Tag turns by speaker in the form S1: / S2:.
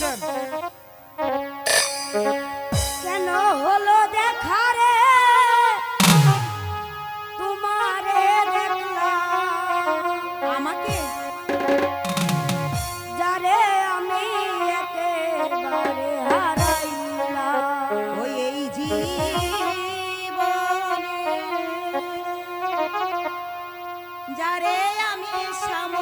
S1: আসেন কেন হলো দেখা রে? তোমারে
S2: আমাকে?
S1: যারে আমি একেবারে হারাইলাম।
S2: যারে আমি সামনে